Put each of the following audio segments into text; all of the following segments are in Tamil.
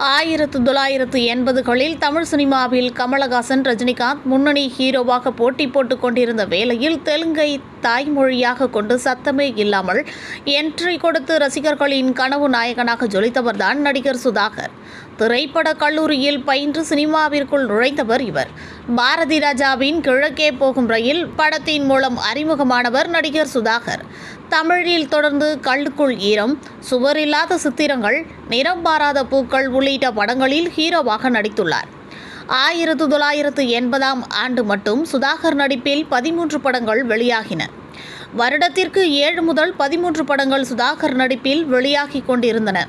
ஆயிரத்து தொள்ளாயிரத்து எண்பதுகளில் தமிழ் சினிமாவில் கமலஹாசன் ரஜினிகாந்த் முன்னணி ஹீரோவாக போட்டி போட்டுக் கொண்டிருந்த வேளையில் தெலுங்கை தாய்மொழியாக கொண்டு சத்தமே இல்லாமல் என்ட்ரி கொடுத்து ரசிகர்களின் கனவு நாயகனாக ஜொலித்தவர்தான் நடிகர் சுதாகர். திரைப்பட கல்லூரியில் பயின்று சினிமாவிற்குள் நுழைந்தவர் இவர். பாரதி ராஜாவின் கிழக்கே போகும் ரயில் படத்தின் மூலம் அறிமுகமானவர் நடிகர் சுதாகர். தமிழில் தொடர்ந்து கல்லுக்குள் ஈரம் சுவரில்லாத சித்திரங்கள் நிறம் பாராத பூக்கள் உள்ளிட்ட படங்களில் ஹீரோவாக நடித்துள்ளார். ஆயிரத்து தொள்ளாயிரத்து எண்பதாம் ஆண்டு மட்டும் சுதாகர் நடிப்பில் பதிமூன்று படங்கள் வெளியாகின. வருடத்திற்கு ஏழு முதல் பதிமூன்று படங்கள் சுதாகர் நடிப்பில் வெளியாகிக் கொண்டிருந்தன.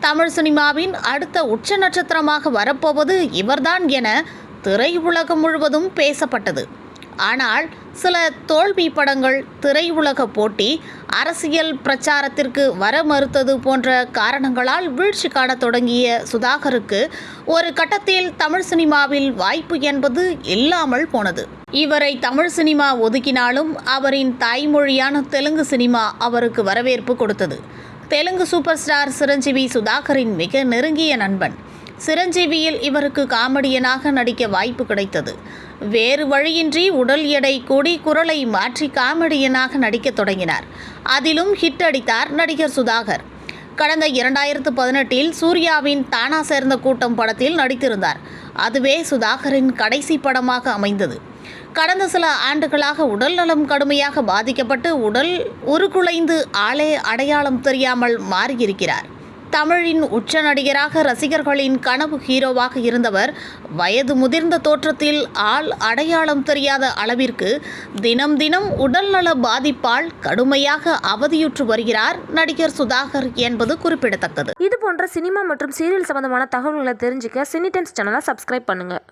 தமிழ் சினிமாவின் அடுத்த உச்ச நட்சத்திரமாக வரப்போவது இவர்தான் என திரையுலகம் முழுவதும் பேசப்பட்டது. ஆனால் சில தோல்வி படங்கள் திரையுலக போட்டி அரசியல் பிரச்சாரத்திற்கு வர மறுத்தது போன்ற காரணங்களால் வீழ்ச்சி காணத் தொடங்கிய சுதாகருக்கு ஒரு கட்டத்தில் தமிழ் சினிமாவில் வாய்ப்பு என்பது இல்லாமல் போனது. இவரை தமிழ் சினிமா ஒதுக்கினாலும் அவரின் தாய்மொழியான தெலுங்கு சினிமா அவருக்கு வரவேற்பு கொடுத்தது. தெலுங்கு சூப்பர் ஸ்டார் சிரஞ்சீவி சுதாகரின் மிக நெருங்கிய நண்பன். சிரஞ்சீவியில் இவருக்கு காமெடியனாக நடிக்க வாய்ப்பு கிடைத்தது. வேறு வழியின்றி உடல் எடை கூடி குரலை மாற்றி காமெடியனாக நடிக்கத் தொடங்கினார். அதிலும் ஹிட் அடித்தார் நடிகர் சுதாகர். கடந்த இரண்டாயிரத்து பதினெட்டில் சூர்யாவின் தானா சேர்ந்த கூட்டம் படத்தில் நடித்திருந்தார். அதுவே சுதாகரின் கடைசி படமாக அமைந்தது. கடந்த சில ஆண்டுகளாக உடல் நலம் கடுமையாக பாதிக்கப்பட்டு உடல் உருக்குலைந்து ஆளே அடையாளம் தெரியாமல் மாறியிருக்கிறார். தமிழின் உச்ச நடிகராக ரசிகர்களின் கனவு ஹீரோவாக இருந்தவர். வயது முதிர்ந்த தோற்றத்தில் ஆள் அடையாளம் தெரியாத அளவிற்கு தினம் தினம் உடல்நல பாதிப்பால் கடுமையாக அவதியுற்று வருகிறார் நடிகர் சுதாகர் என்பது குறிப்பிடத்தக்கது. இது போன்ற சினிமா மற்றும் சீரியல் சம்பந்தமான தகவல்களை தெரிஞ்சுக்க சினிடென்ஸ் சேனலை சப்ஸ்கிரைப் பண்ணுங்கள்